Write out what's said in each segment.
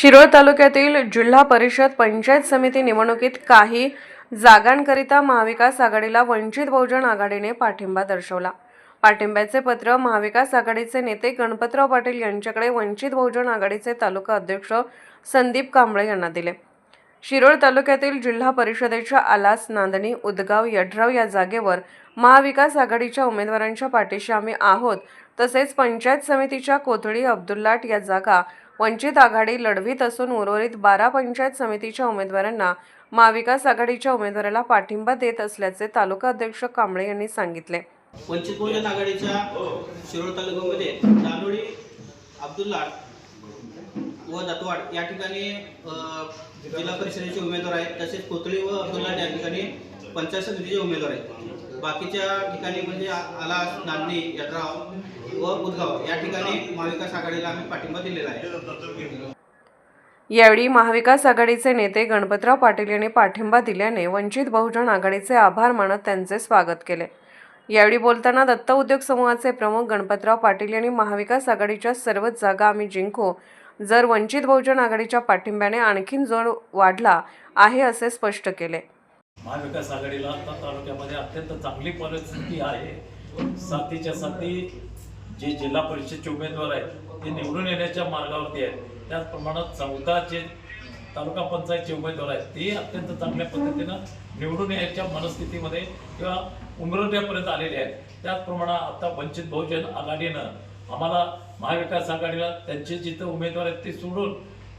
शिरोळ तालुक्यातील जिल्हा परिषद पंचायत समिती निवडणुकीत काही जागांकरिता महाविकास आघाडीला वंचित बहुजन आघाडीने पाठिंबा दर्शवला. पाठिंब्याचे पत्र महाविकास आघाडीचे नेते गणपतराव पाटील यांच्याकडे वंचित बहुजन आघाडीचे तालुका अध्यक्ष संदीप कांबळे यांना दिले. शिरोळ तालुक्यातील जिल्हा परिषदेच्या आलास नांदणी उदगाव यड्राव या जागेवर महाविकास आघाडीच्या उमेदवारांच्या पाठीशी आम्ही आहोत. तसेच पंचायत समितीच्या कोथळी अब्दुल्लाट या जागा वंचित आघाडी लढवीत असून उर्वरित बारा पंचायत समितीच्या उमेदवारांना महाविकास आघाडीच्या उमेदवाराला पाठिंबा देत असल्याचे तालुका अध्यक्ष कांबळे यांनी सांगितले. वंचित बहुजन आघाडीच्या शिरोळ तालुक्यामध्ये दानोळी अब्दुल्ला व दत्वाड या ठिकाणी जिल्हा परिषदेचे उमेदवार आहेत. तसेच कोथळी व अब्दुल्ला या ठिकाणी पंचायत समितीचे उमेदवार आहेत. बाकीच्या ठिकाणी म्हणजे आला यड्राव व उदगाव या ठिकाणी महाविकास आघाडीला आम्ही पाठिंबा दिलेला आहे. यावेळी महाविकास आघाडीचे नेते गणपतराव पाटील यांनी पाठिंबा दिल्याने वंचित बहुजन आघाडीचे आभार मानत त्यांचे स्वागत केले. यावेळी बोलताना दत्त उद्योग समूहाचे प्रमुख गणपतराव पाटील यांनी महाविकास आघाडीच्या सर्वच जागा आम्ही जिंकू. जर वंचित बहुजन आघाडीच्या पाठिंब्याने आणखीन जोर वाढला आहे असे स्पष्ट केले. महाविकास आघाडीला आता तालुक्यामध्ये अत्यंत चांगली परिस्थिती आहे. साथीच्या साथी जे जिल्हा परिषदचे उमेदवार आहेत ते निवडून येण्याच्या मार्गावरती आहेत. त्याचप्रमाणे चौदा जे तालुका पंचायतचे उमेदवार आहेत ते अत्यंत चांगल्या पद्धतीनं निवडून यायच्या मनस्थितीमध्ये किंवा उमरवण्यापर्यंत आलेले आहेत. त्याचप्रमाणे आता वंचित बहुजन आघाडीनं आम्हाला महाविकास आघाडीला त्यांचे जिथं उमेदवार आहेत ते सोडून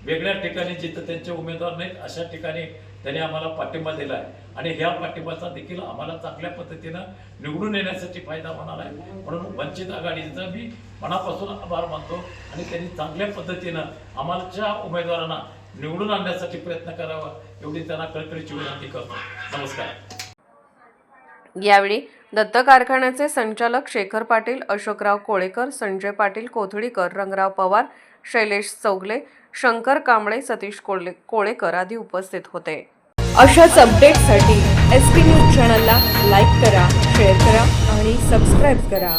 वेगळ्या ठिकाणी जिथं त्यांचे उमेदवार नाहीत अशा ठिकाणी त्यांनी आम्हाला पाठिंबा दिला आहे. आणि ह्या पाठिंबाचा देखील आम्हाला चांगल्या पद्धतीनं निवडून येण्यासाठी फायदा होणार आहे. म्हणून वंचित आघाडीचा मी मनापासून आभार मानतो आणि त्यांनी चांगल्या पद्धतीनं आम्हाच्या उमेदवारांना निवडून आणण्यासाठी प्रयत्न करावा एवढी त्यांना कळकळीची विनंती करतो. नमस्कार. यावेळी दत्त कारखान्याचे संचालक शेखर पाटील अशोकराव कोळेकर संजय पाटील कोथळीकर रंगराव पवार शैलेश चौगले शंकर कांबळे सतीश कोल्हे कोळेकर आदी उपस्थित होते. अशाच अपडेटसाठी एस पी न्यूज चॅनलला लाईक करा शेअर करा आणि सबस्क्राईब करा.